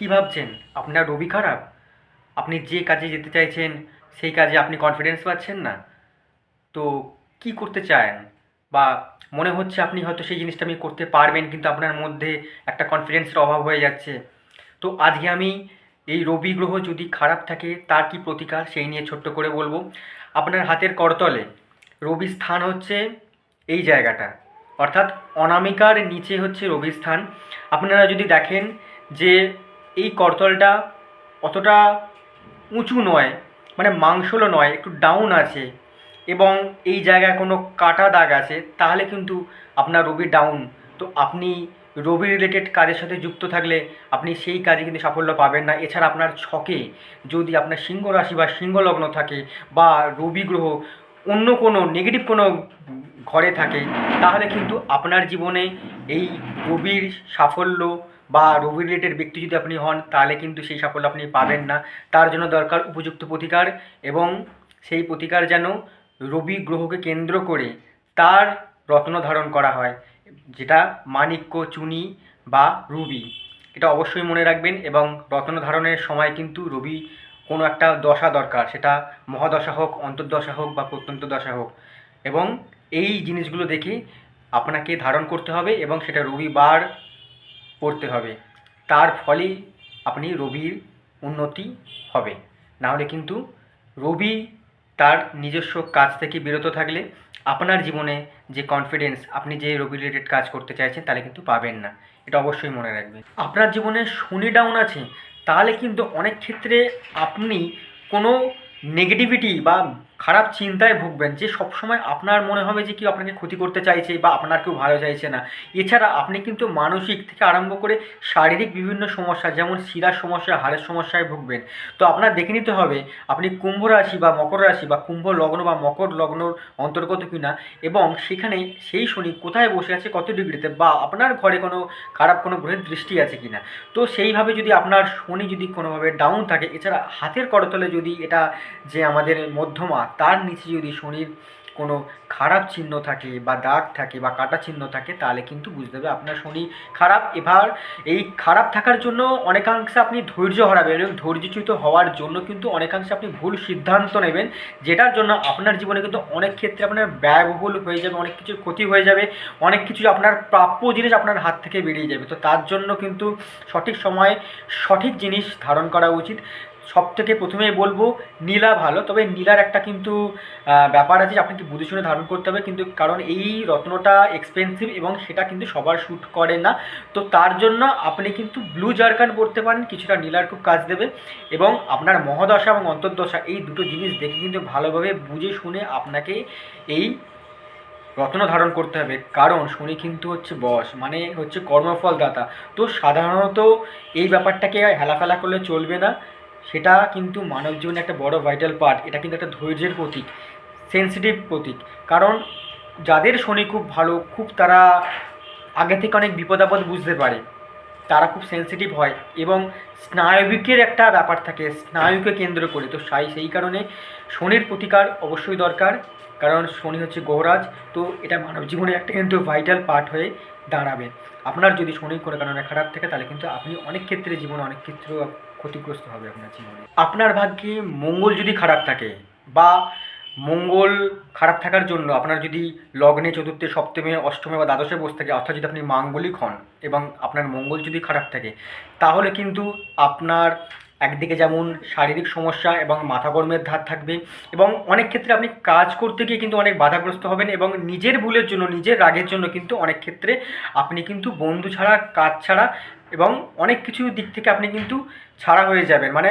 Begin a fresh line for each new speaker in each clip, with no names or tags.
কী ভাবছেন? আপনার রবি খারাপ? আপনি যে কাজে যেতে চাইছেন, সেই কাজে আপনি কনফিডেন্স পাচ্ছেন না? তো কি করতে চান? বা মনে হচ্ছে আপনি হয়তো সেই জিনিসটা আপনি করতে পারবেন, কিন্তু আপনার মধ্যে একটা কনফিডেন্সের অভাব হয়ে যাচ্ছে। তো আজকে আমি এই রবি গ্রহ যদি খারাপ থাকে, তার কি প্রতিকার? সেই নিয়ে ছোট্ট করে বলব। আপনার হাতের করতলে রবি স্থান হচ্ছে এই জায়গাটা। অর্থাৎ অনামিকার নিচে হচ্ছে রবি স্থান। আপনারা যদি দেখেন যে এই করতলটা অতটা উঁচু নয় মানে মাংসলও নয়, একটু ডাউন আছে এবং এই জায়গায় কোনো কাটা দাগ আছে, তাহলে কিন্তু আপনার রবি ডাউন তো আপনি রবি রিলেটেড কাজের সাথে যুক্ত থাকলে আপনি সেই কাজে কিন্তু সাফল্য পাবেন না। এছাড়া আপনার ছকে যদি আপনার সিংহ রাশি বা সিংহ লগ্ন থাকে বা রবি গ্রহ অন্য কোনো নেগেটিভ কোনো ঘরে থাকে, তাহলে কিন্তু আপনার জীবনে এই রবির সাফল্য বা রবি রিলেটেড ব্যক্তি যদি আপনি হন, তাহলে কিন্তু সেই সাফল্য আপনি পাবেন না। তার জন্য দরকার উপযুক্ত প্রতিকার এবং সেই প্রতিকার যেন রবি গ্রহকে কেন্দ্র করে তার রত্ন ধারণ করা হয়, যেটা মাণিক্য চুনি বা রুবি। এটা অবশ্যই মনে রাখবেন এবং রত্ন ধারণের সময় কিন্তু রবি কোনো একটা দশা দরকার, সেটা মহাদশা হোক, অন্তর্দশা হোক বা প্রত্যন্ত দশা হোক। এবং এই জিনিসগুলো দেখে আপনাকে ধারণ করতে হবে এবং সেটা রবিবার পড়তে হবে। তার ফলেই আপনি রবির উন্নতি হবে। নাহলে কিন্তু রবি তার নিজস্ব কাজ থেকে বিরত থাকলে আপনার জীবনে যে কনফিডেন্স আপনি যে রবি রিলেটেড কাজ করতে চাইছেন তাহলে কিন্তু পাবেন না। এটা অবশ্যই মনে রাখবেন। আপনার জীবনে শনি ডাউন আছে, তাহলে কিন্তু অনেক ক্ষেত্রে আপনি কোনো নেগেটিভিটি বা খারাপ চিন্তায় ভুগবেন যে সবসময় আপনার মনে হবে যে কেউ আপনাকে ক্ষতি করতে চাইছে বা আপনার কেউ ভালো চাইছে না। এছাড়া আপনি কিন্তু মানসিক থেকে আরম্ভ করে শারীরিক বিভিন্ন সমস্যা, যেমন শিরার সমস্যা, হাড়ের সমস্যায় ভুগবেন। তো আপনার দেখে নিতে হবে, আপনি কুম্ভ রাশি বা মকর রাশি বা কুম্ভ লগ্ন বা মকর লগ্নর অন্তর্গত কিনা এবং সেখানে সেই শনি কোথায় বসে আছে, কত ডিগ্রিতে বা আপনার ঘরে কোনো খারাপ কোনো গ্রহের দৃষ্টি আছে কিনা। তো সেইভাবে যদি আপনার শনি যদি কোনোভাবে ডাউন থাকে, এছাড়া হাতের করতলে যদি এটা যে আমাদের মধ্যমা তার নিচে যদি শনির কোনো খারাপ চিহ্ন থাকে বা দাগ থাকে বা কাটা চিহ্ন থাকে, তাহলে কিন্তু বুঝতে হবে আপনার শনি খারাপ। এবার এই খারাপ থাকার জন্য অনেকাংশে আপনি ধৈর্য হারাবেন এবং ধৈর্যচ্যুত হওয়ার জন্য কিন্তু অনেকাংশে আপনি ভুল সিদ্ধান্ত নেবেন, যেটার জন্য আপনার জীবনে কিন্তু অনেক ক্ষেত্রে আপনার ব্যয়বহুল হয়ে যাবে, অনেক কিছু ক্ষতি হয়ে যাবে, অনেক কিছু আপনার প্রাপ্য জিনিস আপনার হাত থেকে বেরিয়ে যাবে। তো তার জন্য কিন্তু সঠিক সময়ে সঠিক জিনিস ধারণ করা উচিত। সব থেকে প্রথমেই বলব নীলা ভালো, তবে নীলার একটা কিন্তু ব্যাপার আছে যে আপনাকে বুঝে শুনে ধারণ করতে হবে, কিন্তু কারণ এই রত্নটা এক্সপেন্সিভ এবং সেটা কিন্তু সবার শ্যুট করে না। তো তার জন্য আপনি কিন্তু ব্লু জারকান পরতে পারেন, কিছুটা নীলার খুব কাজ দেবে এবং আপনার মহাদশা এবং অন্তর্দশা এই দুটো জিনিস দেখে কিন্তু ভালোভাবে বুঝে শুনে আপনাকে এই রত্ন ধারণ করতে হবে। কারণ শনি কিন্তু হচ্ছে বস মানে হচ্ছে কর্মফলদাতা। তো সাধারণত এই ব্যাপারটাকে হেলাফেলা করলে চলবে না। সেটা কিন্তু মানব জীবনে একটা বড় ভাইটাল পার্ট এটা কিন্তু একটা ধৈর্যের প্রতীক সেন্সিটিভ প্রতীক। কারণ যাদের শনি খুব ভালো, খুব তারা আগে থেকে অনেক বিপদ আপদ বুঝতে পারে। তারা খুব সেন্সিটিভ হয় এবং স্নায়বিকের একটা ব্যাপার থাকে, স্নায়ুকে কেন্দ্র করে। তো সাই, সেই কারণে শনির প্রতিকার অবশ্যই দরকার, কারণ শনি হচ্ছে গহরাজ, তো এটা মানব জীবনে একটা কিন্তু ভাইটাল পার্ট হয়ে দাঁড়াবে। আপনার যদি শনি কোনো কারণে খারাপ থাকে, তাহলে কিন্তু আপনি অনেক ক্ষেত্রে জীবনে অনেক ক্ষেত্রে ক্ষতিগ্রস্ত হবে আপনার জীবনে। আপনার ভাগ্যে মঙ্গল যদি খারাপ থাকে বা মঙ্গল খারাপ থাকার জন্য আপনার যদি লগ্নে চতুর্থে, সপ্তমে, অষ্টমে বা দ্বাদশে বসে থাকে, অর্থাৎ যদি আপনি মাঙ্গলিক হন এবং আপনার মঙ্গল যদি খারাপ থাকে, তাহলে কিন্তু আপনার একদিকে যেমন শারীরিক সমস্যা এবং মাথা গরমের ধার থাকবে এবং অনেক ক্ষেত্রে আপনি কাজ করতে গিয়ে কিন্তু অনেক বাধাগ্রস্ত হবেন এবং নিজের ভুলের জন্য, নিজের রাগের জন্য কিন্তু অনেক ক্ষেত্রে আপনি কিন্তু বন্ধু ছাড়া, কাজ ছাড়া এবং অনেক কিছু দিক থেকে আপনি কিন্তু ছাড়া হয়ে যাবেন। মানে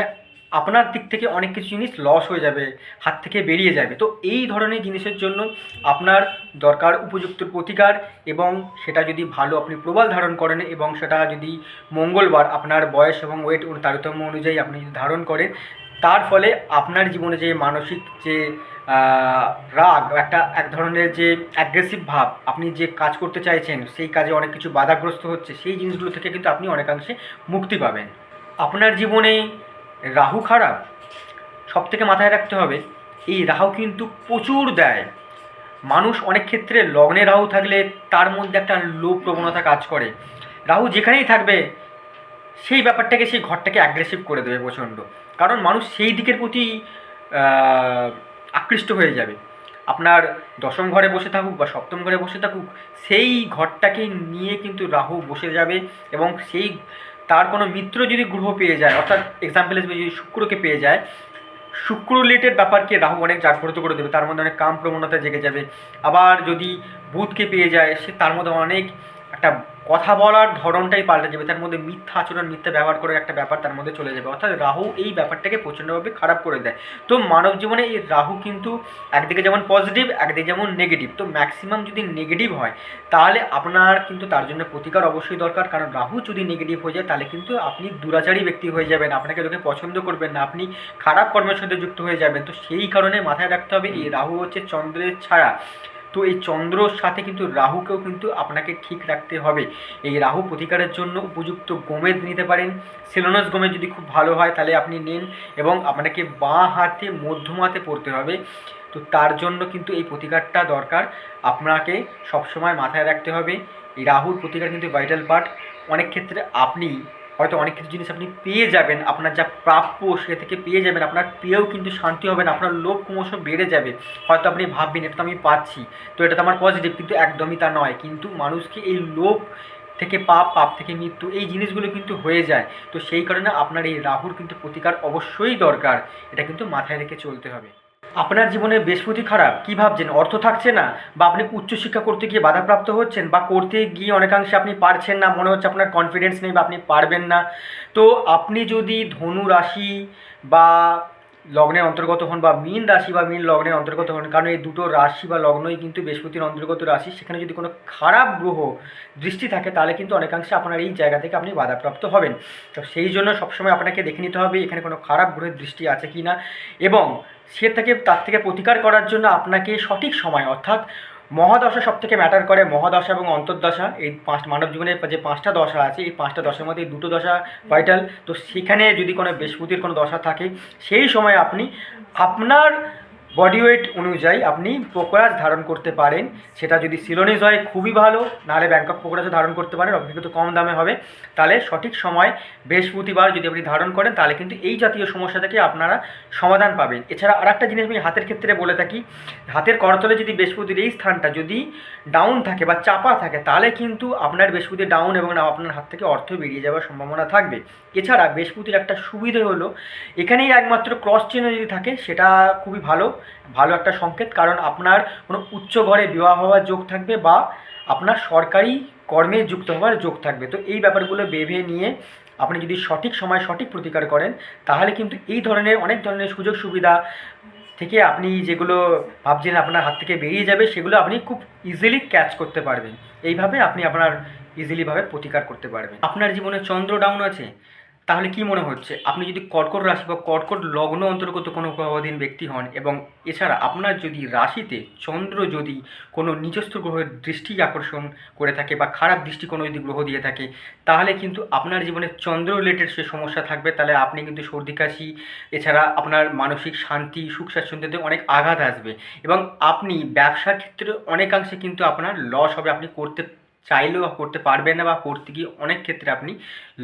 আপনার দিক থেকে অনেক কিছু জিনিস লস হয়ে যাবে, হাত থেকে বেরিয়ে যাবে। তো এই ধরনের জিনিসের জন্য আপনার দরকার উপযুক্ত প্রতিকার এবং সেটা যদি ভালো আপনি প্রবাল ধারণ করেন এবং সেটা যদি মঙ্গলবার আপনার বয়স এবং ওয়েট তারতম্য অনুযায়ী আপনি যদি ধারণ করেন, তার ফলে আপনার জীবনে যে মানসিক যে রাগ একটা এক ধরনের যে অ্যাগ্রেসিভ ভাব, আপনি যে কাজ করতে চাইছেন, সেই কাজে অনেক কিছু বাধাগ্রস্ত হচ্ছে, সেই জিনিসগুলো থেকে কিন্তু আপনি অনেকাংশে মুক্তি পাবেন। আপনার জীবনে রাহু খারাপ সব থেকে মাথায় রাখতে হবে, এই রাহু কিন্তু প্রচুর দেয়। মানুষ অনেক ক্ষেত্রে লগ্নে রাহু থাকলে তার মধ্যে একটা লোভ প্রবণতা কাজ করে। রাহু যেখানেই থাকবে, সেই ব্যাপারটাকে, সেই ঘরটাকে অ্যাগ্রেসিভ করে দেবে প্রচণ্ড। কারণ মানুষ সেই দিকের প্রতি আকৃষ্ট হয়ে যাবে। আপনার দশম ঘরে বসে থাকুক বা সপ্তম ঘরে বসে থাকুক, সেই ঘরটাকে নিয়ে কিন্তু রাহু বসে যাবে এবং সেই তার কোনো মিত্র যদি গ্রহ পেয়ে যায়, অর্থাৎ এক্সাম্পল হিসেবে যদি শুক্রকে পেয়ে যায়, শুক্র রিলেটেড ব্যাপারকে রাহু অনেক জাগ্রত করে দেবে, তার মধ্যে অনেক কাম প্রবণতা জেগে যাবে। আবার যদি বুধকে পেয়ে যায়, সে তার মধ্যে অনেক একটা কথা বলার ধরনটাই পাল্টে যাবে, তার মধ্যে মিথ্যা আচরণ, মিথ্যা ব্যবহার করার একটা ব্যাপার তার মধ্যে চলে যাবে। অর্থাৎ রাহু এই ব্যাপারটাকে প্রচণ্ডভাবে খারাপ করে দেয়। তো মানব জীবনে এই রাহু কিন্তু একদিকে যেমন পজিটিভ একদিকে যেমন নেগেটিভ তো ম্যাক্সিমাম যদি নেগেটিভ হয়, তাহলে আপনার কিন্তু তার জন্য প্রতিকার অবশ্যই দরকার। কারণ রাহু যদি নেগেটিভ হয়ে যায়, তাহলে কিন্তু আপনি দুরাচারী ব্যক্তি হয়ে যাবেন। আপনাকে লোকে পছন্দ করবেন না। আপনি খারাপ কর্মের সাথে যুক্ত হয়ে যাবেন। তো সেই কারণে মাথায় রাখতে হবে, এই রাহু হচ্ছে চন্দ্রের ছায়া। তো এই চন্দ্রর সাথে কিন্তু রাহুকেও কিন্তু আপনাকে ঠিক রাখতে হবে। এই রাহু প্রতিকারের জন্য উপযুক্ত গোমেদ নিতে পারেন। সেলোনাস গোমেদ যদি খুব ভালো হয়, তাহলে আপনি নিন এবং আপনাকে বাঁ হাতে মধ্যম হাতে পড়তে হবে। তো তার জন্য কিন্তু এই প্রতিকারটা দরকার। আপনাকে সবসময় মাথায় রাখতে হবে। এই রাহুর প্রতিকার কিন্তু ভাইটাল পার্ট অনেক ক্ষেত্রে আপনি হয়তো অনেক কিছু জিনিস আপনি পেয়ে যাবেন, আপনার যা প্রাপ্য সে থেকে পেয়ে যাবেন, আপনার পেয়েও কিন্তু শান্তি হবে না, আপনার লোভ ক্রমশ বেড়ে যাবে। হয়তো আপনি ভাববেন, এটা তো আমি পাচ্ছি। তো এটা তো আমার পজিটিভ কিন্তু একদমই তা নয়। কিন্তু মানুষকে এই লোভ থেকে পাপ পাপ থেকে মৃত্যু, এই জিনিসগুলো কিন্তু হয়ে যায়। তো সেই কারণে আপনার এই রাহুর কিন্তু প্রতিকার অবশ্যই দরকার। এটা কিন্তু মাথায় রেখে চলতে হবে। আপনার জীবনে বৃহস্পতি খারাপ? কী ভাবছেন? অর্থ থাকছে না? বা আপনি উচ্চশিক্ষা করতে গিয়ে বাধাপ্রাপ্ত হচ্ছেন? বা করতে গিয়ে অনেকাংশে আপনি পারছেন না? মনে হচ্ছে আপনার কনফিডেন্স নেই বা আপনি পারবেন না। তো আপনি যদি ধনু রাশি বা লগ্নের অন্তর্গত হন বা মীন রাশি বা মীন লগ্নের অন্তর্গত হন, কারণ এই দুটো রাশি বা লগ্নই কিন্তু বৃহস্পতির অন্তর্গত রাশি, সেখানে যদি কোনো খারাপ গ্রহ দৃষ্টি থাকে, তাহলে কিন্তু অনেকাংশে আপনার এই জায়গা থেকে আপনি বাধাপ্রাপ্ত হবেন। তো সেই জন্য সবসময় আপনাকে দেখে নিতে হবে, এখানে কোনো খারাপ গ্রহের দৃষ্টি আছে কি না এবং সে থেকে, তার থেকে প্রতিকার করার জন্য আপনাকে সঠিক সময়, অর্থাৎ মহাদশা সব থেকে ম্যাটার করে, মহাদশা এবং অন্তর্দশা। এই পাঁচ মানব জীবনের যে পাঁচটা দশা আছে, এই পাঁচটা দশার মধ্যে দুটো দশা ভাইটাল তো সেখানে যদি কোনো বৃহস্পতির কোনো দশা থাকে, সেই সময় আপনি আপনার বডি ওয়েট অনুযায়ী আপনি পোকরাজ ধারণ করতে পারেন। সেটা যদি সিলোনিজ হয়, খুবই ভালো। নাহলে ব্যাংকক পোকরাজও ধারণ করতে পারেন অপেক্ষিত কম দামে হবে। তাহলে সঠিক সময় বৃহস্পতিবার যদি আপনি ধারণ করেন, তাহলে কিন্তু এই জাতীয় সমস্যা থেকে আপনারা সমাধান পাবেন। এছাড়া আর একটা জিনিস আমি হাতের ক্ষেত্রে বলে থাকি, হাতের করতলে যদি বৃহস্পতির এই স্থানটা যদি ডাউন থাকে বা চাপা থাকে, তাহলে কিন্তু আপনার বৃহস্পতি ডাউন এবং আপনার হাত থেকে অর্থ বেরিয়ে যাওয়ার সম্ভাবনা থাকবে। এছাড়া বৃহস্পতির একটা সুবিধে হলো, এখানেই একমাত্র ক্রস চিহ্ন যদি থাকে, সেটা খুবই ভালো। ভালো একটা সংকেত, কারণ আপনার কোনো উচ্চ ঘরে বিবাহ হওয়ার যোগ থাকবে বা আপনার সরকারি কর্মে যুক্ত হওয়ার যোগ থাকবে। তো এই ব্যাপারগুলো ভেবে নিয়ে আপনি যদি সঠিক সময় সঠিক প্রতিকার করেন, তাহলে কিন্তু এই ধরনের অনেক ধরনের সুযোগ সুবিধা থেকে আপনি যেগুলো ভাবছেন আপনার হাত থেকে বেরিয়ে যাবে, সেগুলো আপনি খুব ইজিলি ক্যাচ করতে পারবেন। এইভাবে আপনি আপনার ইজিলিভাবে প্রতিকার করতে পারবেন। আপনার জীবনে চন্দ্র ডাউন আছে। তাহলে কি মনে হচ্ছে? আপনি যদি কর্কট রাশি বা কর্কট লগ্ন অন্তর্গত কোনো প্রভাবাধীন ব্যক্তি হন এবং এছাড়া আপনার যদি রাশিতে চন্দ্র যদি কোনো নিজস্ব গ্রহের দৃষ্টি আকর্ষণ করে থাকে বা খারাপ দৃষ্টি কোনো যদি গ্রহ দিয়ে থাকে, তাহলে কিন্তু আপনার জীবনে চন্দ্র রিলেটেড সে সমস্যা থাকবে। তাহলে আপনি কিন্তু সর্দি, কাশি, এছাড়া আপনার মানসিক শান্তি, সুখ, স্বাচ্ছন্দ্যতে অনেক আঘাত আসবে এবং আপনি ব্যবসার ক্ষেত্রে অনেকাংশে কিন্তু আপনার লস হবে। আপনি করতে চাইলেও করতে পারবেন না বা করতে গিয়ে অনেক ক্ষেত্রে আপনি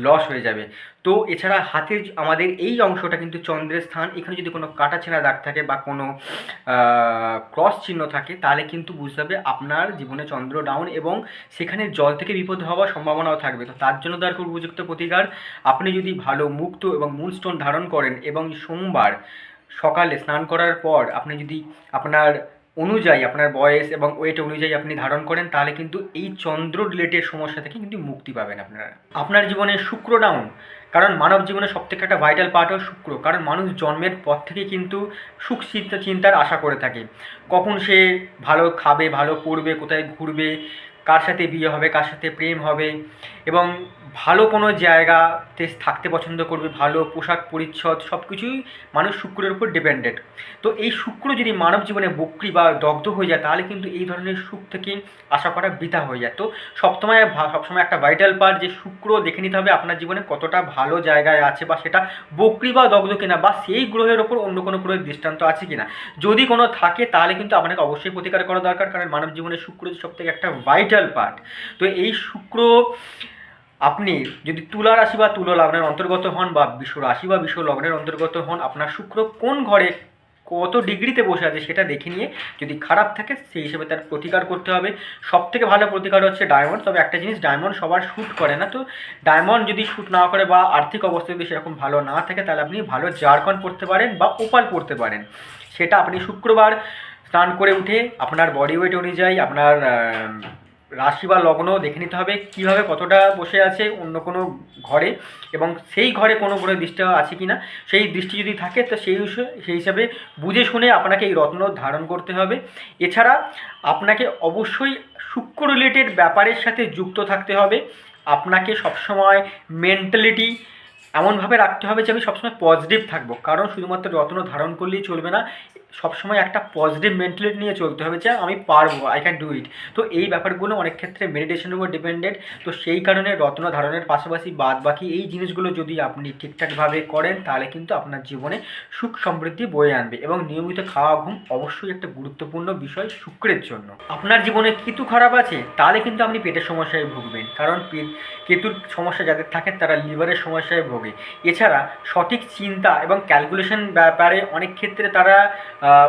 লস হয়ে যাবে। তো এছাড়া হাতের আমাদের এই অংশটা কিন্তু চন্দ্রের স্থান। এখানে যদি কোনো কাটা ছেঁড়া দাগ থাকে বা কোনো ক্রস চিহ্ন থাকে, তাহলে কিন্তু বুঝতে হবে আপনার জীবনে চন্দ্র ডাউন এবং সেখানে জল থেকে বিপদ হওয়ার সম্ভাবনাও থাকবে। তো তার জন্য দরকার উপযুক্ত প্রতিকার। আপনি যদি ভালো মুক্ত এবং মূলস্টোন ধারণ করেন এবং সোমবার সকালে স্নান করার পর আপনি যদি আপনার অনুযায়ী আপনার বয়স এবং ওয়েট অনুযায়ী আপনি ধারণ করেন, তাহলে কিন্তু এই চন্দ্র রিলেটেড সমস্যা থেকে কিন্তু মুক্তি পাবেন আপনারা। আপনার জীবনে শুক্র ডাউন কারণ মানব জীবনে সবথেকে একটা ভাইটাল পার্ট হল শুক্র, কারণ মানুষ জন্মের পর থেকে কিন্তু সুখ চিন্তা, চিন্তার আশা করে থাকে। কখন সে ভালো খাবে, ভালো পড়বে, কোথায় ঘুরবে, কার সাথে বিয়ে হবে, কার সাথে প্রেম হবে, এবং ভালো কোনো জায়গাতে থাকতে পছন্দ করবে, ভালো পোশাক পরিচ্ছদ সব কিছুই মানুষ শুক্রের উপর ডিপেন্ডেড তো এই শুক্র যদি মানব জীবনে বক্রি বা দগ্ধ হয়ে যায়, তাহলে কিন্তু এই ধরনের সুখ থেকে আশা করা বৃথা হয়ে যায়। তো সবসময় সবসময় একটা ভাইটাল পার্ট যে শুক্র দেখে নিতে হবে আপনার জীবনে কতটা ভালো জায়গায় আছে বা সেটা বক্রি বা দগ্ধ কিনা বা সেই গ্রহের ওপর অন্য কোনো গ্রহের দৃষ্টান্ত আছে কিনা। যদি কোনো থাকে, তাহলে কিন্তু আপনাকে অবশ্যই প্রতিকার করা দরকার, কারণ মানব জীবনে শুক্র সব থেকে একটা ভাইটাল পার্ট তো এই শুক্র আপনি যদি তুলা রাশি বা তুলা লগ্নের অন্তর্গত হন বা বিশ্ব রাশি বা বিশ্ব লগ্নের অন্তর্গত হন, আপনার শুক্র কোন ঘরে কত ডিগ্রিতে বসে আছে সেটা দেখে নিয়ে যদি খারাপ থাকে, সেই হিসেবে তার প্রতিকার করতে হবে। সব থেকে ভালো প্রতিকার হচ্ছে ডায়মন্ড তবে একটা জিনিস ডায়মন্ড সবার শ্যুট করে না তো। ডায়মন্ড যদি শ্যুট না করে বা আর্থিক অবস্থা যদি সেরকম ভালো না থাকে, তাহলে আপনি ভালো জারকন পড়তে পারেন বা ওপাল পড়তে পারেন। সেটা আপনি শুক্রবার স্নান করে উঠে আপনার বডি ওয়েট অনুযায়ী আপনার রাশি বা লগ্ন দেখে নিতে হবে কীভাবে কতটা বসে আছে অন্য কোনো ঘরে এবং সেই ঘরে কোনো ঘরে দৃষ্টি আছে কি না, সেই দৃষ্টি যদি থাকে তো সেই সেই হিসাবে বুঝে শুনে আপনাকে এই রত্ন ধারণ করতে হবে। এছাড়া আপনাকে অবশ্যই শুক্র রিলেটেড ব্যাপারের সাথে যুক্ত থাকতে হবে। আপনাকে সবসময় মেন্টালিটি এমনভাবে রাখতে হবে যে আমি সবসময় পজিটিভ থাকব। কারণ শুধুমাত্র রত্ন ধারণ করলেই চলবে না, সবসময় একটা পজিটিভ মেন্টালিটি নিয়ে চলতে হবে যে আমি পারব আই ক্যান ডু ইট তো এই ব্যাপারগুলো অনেক ক্ষেত্রে মেডিটেশনের উপর ডিপেন্ডেড তো সেই কারণে রত্ন ধারণের পাশাপাশি বাদ বাকি এই জিনিসগুলো যদি আপনি ঠিকঠাকভাবে করেন, তাহলে কিন্তু আপনার জীবনে সুখ সমৃদ্ধি বয়ে আনবে এবং নিয়মিত খাওয়া, ঘুম অবশ্যই একটা গুরুত্বপূর্ণ বিষয় শুক্রের জন্য। আপনার জীবনে কেতু খারাপ আছে, তাহলে কিন্তু আপনি পেটের সমস্যায় ভুগবেন। কারণ পে- কেতুর সমস্যা যাদের থাকে, তারা লিভারের সমস্যায় ভোগে। এছাড়া সঠিক চিন্তা এবং ক্যালকুলেশন ব্যাপারে অনেক ক্ষেত্রে তারা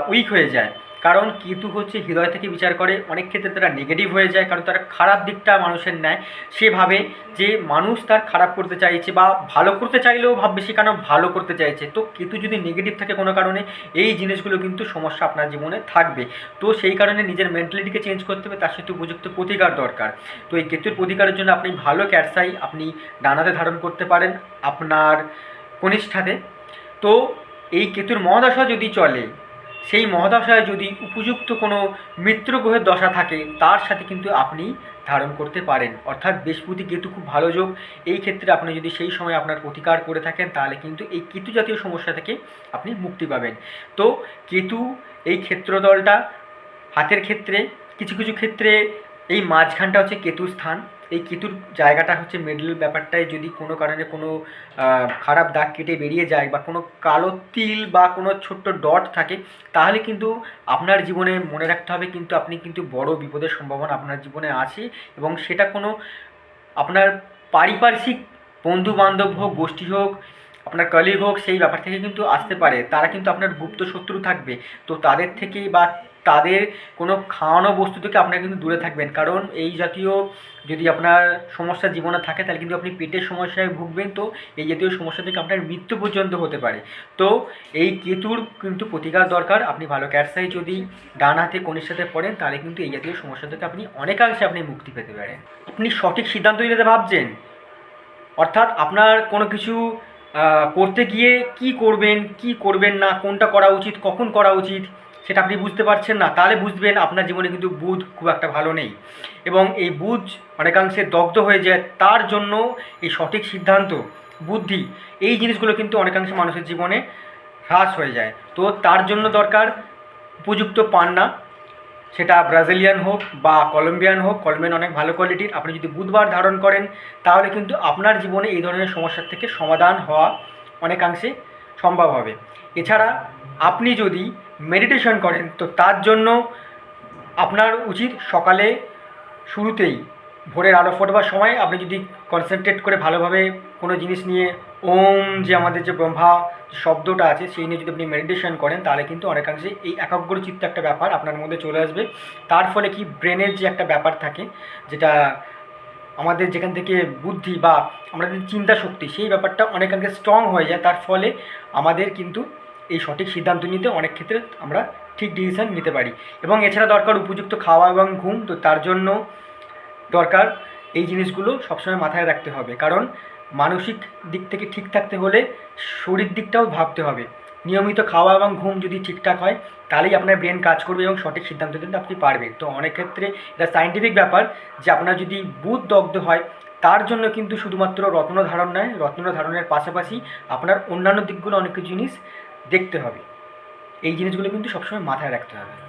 উইক হয়ে যায়। কারণ কেতু হচ্ছে হৃদয় থেকে বিচার করে, অনেক ক্ষেত্রে তারা নেগেটিভ হয়ে যায় কারণ তারা খারাপ দিকটা মানুষের নেয় সে ভাবে যে মানুষ তার খারাপ করতে চাইছে বা ভালো করতে চাইলেও ভাববে, সে কেন ভালো করতে চাইছে? তো কেতু যদি নেগেটিভ থাকে কোনো কারণে, এই জিনিসগুলো কিন্তু সমস্যা আপনার জীবনে থাকবে। তো সেই কারণে নিজের মেন্টালিটিকে চেঞ্জ করতে হবে, তার সাথে উপযুক্ত প্রতিকার দরকার। তো এই কেতুর প্রতিকারের জন্য আপনি ভালো ক্যাটসাই আপনি ডানাতে ধারণ করতে পারেন আপনার কনিষ্ঠাতে। তো এই কেতুর মহাদশা যদি চলে সেই মহাদশায় যদি উপযুক্ত কোনো মিত্র গ্রহের দশা থাকে, তার সাথে কিন্তু আপনি ধারণ করতে পারেন। অর্থাৎ বৃহস্পতি কেতু খুব ভালো যোগ, এই ক্ষেত্রে আপনি যদি সেই সময় আপনার প্রতিকার করে থাকেন, তাহলে কিন্তু এই কেতু জাতীয় সমস্যা থেকে আপনি মুক্তি পাবেন। তো কেতু এই ক্ষেত্রদলটা, হাতের ক্ষেত্রে, কিছু কিছু ক্ষেত্রে এই মাঝখানটা হচ্ছে কেতুর স্থান। এই কেতুর জায়গাটা হচ্ছে মিডল ব্যাপারটায় যদি কোনো কারণে কোনো খারাপ দাগ কেটে বেরিয়ে যায় বা কোনো কালো তিল বা কোনো ছোট্ট ডট থাকে, তাহলে কিন্তু আপনার জীবনে মনে রাখতে হবে কিন্তু আপনি কিন্তু বড় বিপদের সম্ভাবনা আপনার জীবনে আছে এবং সেটা কোনো আপনার পারিপার্শ্বিক বন্ধু বান্ধব হোক, গোষ্ঠী হোক, আপনার কলিগ হোক, সেই ব্যাপার থেকে কিন্তু আসতে পারে। তারা কিন্তু আপনার গুপ্ত শত্রু থাকবে। তো তাদের থেকে বা তাদের কোনো খাওয়ানো বস্তু থেকে আপনারা কিন্তু দূরে থাকবেন। কারণ এই জাতীয় যদি আপনার সমস্যা জীবনে থাকে, তাহলে কিন্তু আপনি পেটের সমস্যায় ভুগবেন। তো এই জাতীয় সমস্যা থেকে আপনার মৃত্যু পর্যন্ত হতে পারে। তো এই কেতুর কিন্তু প্রতিকার দরকার। আপনি ভালো ক্যাটসাই যদি ডান হাতে কনির সাথে পড়েন, তাহলে কিন্তু এই জাতীয় সমস্যা থেকে আপনি অনেকাংশে আপনি মুক্তি পেতে পারেন। আপনি সঠিক সিদ্ধান্ত নিতে ভাবছেন? অর্থাৎ আপনার কোনো কিছু করতে গিয়ে কি করবেন কি করবেন না, কোনটা করা উচিত, কখন করা উচিত? সেটা আপনি বুঝতে পারছেন না, তাহলে বুঝবেন আপনার জীবনে কিন্তু বুধ খুব একটা ভালো নেই। এবং এই বুধ অনেকাংশে দগ্ধ হয়ে যায় তার জন্য এই সঠিক সিদ্ধান্ত, বুদ্ধি, এই জিনিসগুলো কিন্তু অনেকাংশে মানুষের জীবনে হ্রাস হয়ে যায়। তো তার জন্য দরকার উপযুক্ত পান্না সেটা ব্রাজিলিয়ান হোক বা কলম্বিয়ান হোক, কলম্বিয়ান অনেক ভালো কোয়ালিটির, আপনি যদি বুধবার ধারণ করেন, তাহলে কিন্তু আপনার জীবনে এই ধরনের সমস্যার থেকে সমাধান হওয়া অনেকাংশে সম্ভব হবে। এছাড়া আপনি যদি মেডিটেশন করেন, তো তার জন্য আপনার উচিত সকালে শুরুতেই ভোরের আলো ফোটবার সময় আপনি যদি কনসেন্ট্রেট করে ভালোভাবে কোনো জিনিস নিয়ে, ওম যে আমাদের যে ব্রহ্মা শব্দটা আছে, সেই নিয়ে যদি আপনি মেডিটেশন করেন, তাহলে কিন্তু অনেকাংশে এই একাগ্রচিত্ত একটা ব্যাপার আপনার মধ্যে চলে আসবে। তার ফলে কি ব্রেনের যে একটা ব্যাপার থাকে, যেটা আমাদের যেখান থেকে বুদ্ধি বা আমাদের চিন্তা শক্তি সেই ব্যাপারটা অনেকাংশে স্ট্রং হয়ে যায়। তার ফলে আমাদের কিন্তু এই সঠিক সিদ্ধান্ত নিতে অনেক ক্ষেত্রে আমরা ঠিক ডিসিশন নিতে পারি। এবং এছাড়া দরকার উপযুক্ত খাওয়া এবং ঘুম, তো তার জন্য দরকার এই জিনিসগুলো সবসময় মাথায় রাখতে হবে। কারণ মানসিক দিক থেকে ঠিক থাকতে হলে শরীর দিকটাও ভাবতে হবে। নিয়মিত খাওয়া এবং ঘুম যদি ঠিকঠাক হয়, তাহলেই আপনার ব্রেন কাজ করবে এবং সঠিক সিদ্ধান্ত কিন্তু আপনি পারবেন। তো অনেক ক্ষেত্রে এটা সাইন্টিফিক ব্যাপার যে আপনার যদি বুধ দগ্ধ হয়, তার জন্য কিন্তু শুধুমাত্র রত্ন ধারণ নয় রত্ন ধারণের পাশাপাশি আপনার অন্যান্য দিকগুলো অনেক জিনিস দেখতে হবে। এই জিনিসগুলো কিন্তু সবসময় মাথায় রাখতে হবে।